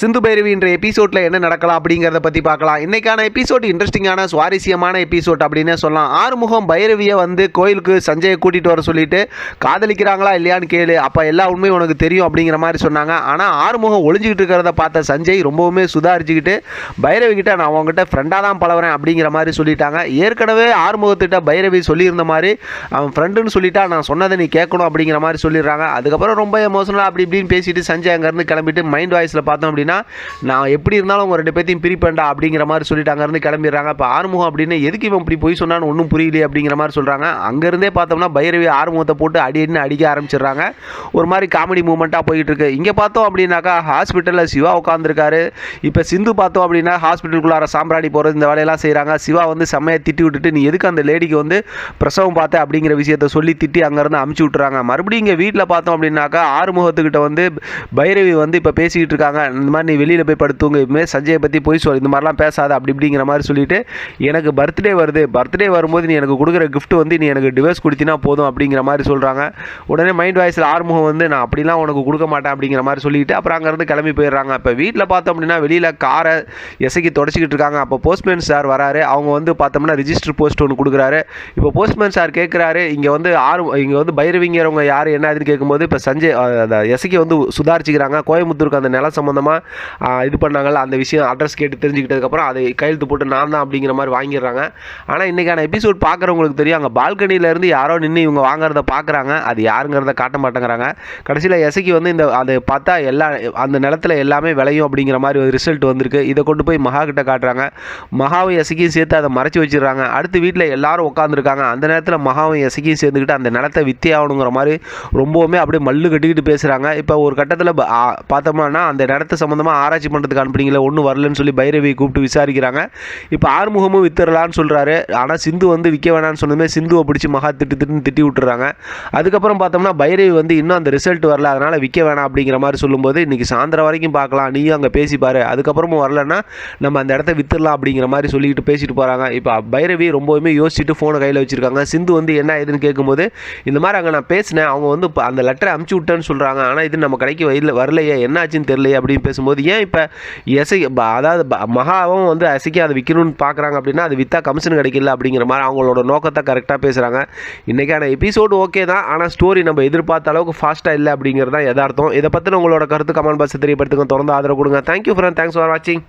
சிந்து பைரவின்ற எபிசோட்ல என்ன நடக்கலாம் அப்படிங்கிறத பத்தி பார்க்கலாம். இன்னைக்கான எபிசோட் இன்ட்ரெஸ்டிங்கான சுவாரஸ்யமான எபிசோட் அப்படின்னு சொல்லலாம். ஆறுமுகம் பைரவியை வந்து கோயிலுக்கு சஞ்சயை கூட்டிட்டு வர சொல்லிட்டு காதலிக்கிறாங்களா இல்லையான்னு கேளு. அப்ப எல்லா உண்மையும் உனக்கு தெரியும் அப்படிங்கிற மாதிரி சொன்னாங்க. ஆனா ஆறுமுகம் ஒளிஞ்சுக்கிட்டு இருக்கிறத பார்த்த சஞ்சய் ரொம்பவுமே சுதாரிச்சுக்கிட்டு பைரவி கிட்ட நான் அவங்ககிட்ட ஃப்ரெண்டாக தான் பழகுறேன் அப்படிங்கிற மாதிரி சொல்லிட்டாங்க. ஏற்கனவே ஆறுமுகத்திட்ட பைரவி சொல்லியிருந்த மாதிரி அவன் ஃப்ரெண்டுன்னு சொல்லிட்டா நான் சொன்னதை நீ கேட்கணும் அப்படிங்கிற மாதிரி சொல்லிடுறாங்க. அதுக்கப்புறம் ரொம்ப எமோஷனலாக அப்படி இப்படின்னு பேசிட்டு சஞ்சய் அங்கேருந்து கிளம்பிட்டு மைண்ட் வாய்ஸில் பார்த்தோம் அப்படின்னா நான் எப்படி இருந்தாலும் அவங்க ரெண்டு பேர்த்தையும் பிரிப்பேன்டா அப்படிங்கிற மாதிரி சொல்லிட்டு அங்கேருந்து கிளம்பிடுறாங்க. இப்போ ஆறுமுகம் அப்படின்னு எதுக்கு இவன் இப்படி போய் சொன்னான்னு ஒன்றும் புரியலையே அப்படிங்கிற மாதிரி சொல்கிறாங்க அங்கேருந்தே பார்த்தோம்னா பைரவி ஆறுமுகத்தை போட்டு அடி அடின்னு அடிக்க ஆரம்பிச்சிடுறாங்க. ஒரு மாதிரி காமெடி மூமெண்ட்டாக போயிட்டு இருக்கு. இங்கே பார்த்தோம் அப்படின்னாக்கா ஹாஸ்பிட்டலில் சிவா உட்காந்துருக்காரு இப்போ சிந்து பார்த்தோம் அப்படின்னா ஹாஸ்பிட்டலுக்குள்ளார சாம்பிராணி போகிறது இந்த வேலையெல்லாம் செய்கிறாங்க சிவா வந்து செம்மையை திட்டி விட்டுட்டு நீ எதுக்கு அந்த லேடிக்கு வந்து பிரசவம் பார்த்த? அப்படிங்கிற விஷயத்த சொல்லி திட்டி அங்கேருந்து அமுச்சு விட்டுறாங்க. மறுபடியும் இங்கே வீட்டில் பார்த்தோம் அப்படின்னாக்கா ஆறுமுகத்துக்கிட்ட வந்து பைரவி வந்து இப்போ பேசிக்கிட்டு இருக்காங்க. இந்த மாதிரி நீ வெளியில் போய் படுத்துங்க. இதுமாதிரி சஞ்சயை பற்றி போய் சொல். இந்த மாதிரிலாம் பேசாத. அப்படி இப்படிங்கிற மாதிரி சொல்லிட்டு எனக்கு பர்த்டே வருது. பர்த்டே வரும்போது நீ எனக்கு கொடுக்குற கிஃப்ட் வந்து நீ எனக்கு டிவைஸ் கொடுத்தினா போதும் அப்படிங்கிற மாதிரி சொல்கிறாங்க உடனே மைண்ட் வாய்ஸில் ஆறுமுகம் வந்து நான் அப்படிலாம் உனக்கு கொடுக்க மாட்டேன் அப்படிங்கிற மாதிரி சொல்லிட்டு அப்புறம் அங்கேருந்து கிளம்பி போயிடுறாங்க. இப்போ வீட்டில் பார்த்தோம் அப்படின்னா வெளியில் காரை எசைக்கு தொடச்சிக்கிட்டு இருக்காங்க. அப்போ போஸ்ட்மேன் சார் வராரு. அவங்க வந்து பார்த்தோம்னா ரிஜிஸ்டர் போஸ்ட் ஒன்று கொடுக்குறாரு. இப்போ போஸ்ட்மேன் சார் கேட்குறாரு இங்கே வந்து ஆறு இங்கே வந்து பைரவிங்கிறவங்க யார்? என்ன ஆகுதுன்னு கேட்கும்போது இப்போ சஞ்சய் அஹ், எசைக்கு வந்து சுதாரிச்சுக்கிறாங்க. கோயம்புத்தூருக்கு அந்த நிலம் சம்மந்தமாக இது பண்ணாங்கல்ல அந்த விஷயம் அட்ரஸ் கேட்டு தெரிஞ்சுக்கிட்டதுக்கப்புறம் அதை கையெழுத்து போட்டு நான் தான் அப்படிங்கிற மாதிரி வாங்கிடுறாங்க. ஆனால் இன்றைக்கான எபிசோட் பார்க்குறவங்களுக்கு தெரியும் அங்கே பால்கனியிலேருந்து யாரோ நின்று இவங்க வாங்குறத பார்க்குறாங்க. அது யாருங்கிறத காட்ட மாட்டேங்கிறாங்க. கடைசியில் எசைக்கு வந்து இந்த அதை பார்த்தா எல்லா அந்த நிலத்துல எல்லாமே விளையும் அப்படிங்கிற மாதிரி ஒரு ரிசல்ட் வந்திருக்கு. இதை கொண்டு போய் மகா கிட்ட காட்டுறாங்க. மகாவும் எசைக்கும் சேர்த்து அதை மறைச்சி வச்சிடுறாங்க. அடுத்து வீட்டில் எல்லாரும் உட்காந்துருக்காங்க அந்த நேரத்தில் மகாவும் எசைக்கும் சேர்ந்துக்கிட்டு அந்த நிலத்தை வித்தே ஆகணுங்கிற மாதிரி ரொம்பவுமே அப்படியே மல்லு கட்டிக்கிட்டு பேசுகிறாங்க இப்போ ஒரு கட்டத்தில் பார்த்தோம்னா அந்த நிலத்தை சம்மந்தமாக ஆராய்ச்சி பண்ணுறதுக்கு அனுப்புனீங்களே ஒன்றும் வரலன்னு சொல்லி பைரவியை கூப்பிட்டு விசாரிக்கிறாங்க. இப்போ ஆறுமுகமும் வித்துறலான்னு சொல்கிறாரு ஆனால் சிந்து வந்து விற்க வேணாம்னு சொன்னதுமே சிந்துவை பிடிச்சி மகா திட்டு திட்டுன்னு திட்டி விட்டுறாங்க. அதுக்கப்புறம் பார்த்தோம்னா பைரவி வந்து இன்னும் அந்த ரிசல்ட் வரல அதனால் விற்க வேணாம் அப்படிங்கிற மாதிரி சொல்லும்போது இன்றைக்கி சாயந்தரம் வரைக்கும் பார்க்கலாம் நீயும் அங்கே பேசிப்பார். அதுக்கப்புறமும் வரலன்னா நம்ம அந்த இடத்த வித்துடலாம் அப்படிங்கிற மாதிரி சொல்லிட்டு பேசிட்டு போகிறாங்க இப்போ பைரவி ரொம்பவுமே யோசிச்சுட்டு ஃபோனை கையில் வச்சுருக்காங்க. சிந்து வந்து என்ன ஏதுன்னு கேட்கும்போது இந்த மாதிரி அங்கே நான் பேசினேன். அவங்க வந்து அந்த லெட்டரை அமுச்சு விட்டேன்னு சொல்கிறாங்க ஆனால் இது நம்ம கடைக்கு வயலில் வரலையே. என்ன ஆச்சுன்னு தெரியலையே அப்படின்னு பேசும்போது ஏன் இப்போ எசை ப- அதாவது ப- மகாவும் வந்து அசைக்கு அதை விற்கணும்னு பார்க்குறாங்க அப்படின்னா அது விற்றா கமிஷன் கிடைக்கல அப்படிங்கிற மாதிரி அவங்களோட நோக்கத்தை கரெக்டாக பேசுகிறாங்க இன்றைக்கான எபிசோடு ஓகே தான் ஆனால் ஸ்டோரி நம்ம எதிர்பார்த்த அளவுக்கு ஃபாஸ்ட்டாக இல்லை அப்படிங்கிறது தான் எதார்த்தம் இதை பற்றின உங்களோட கருத்து கமெண்ட் பாக்ஸ் தெரியப்படுத்துங்க. தொடர்ந்து ஆதரவு கொடுங்க. தேங்க்யூ ஃப்ரெண்ட் தேங்க்ஸ் ஃபார் வாட்சிங்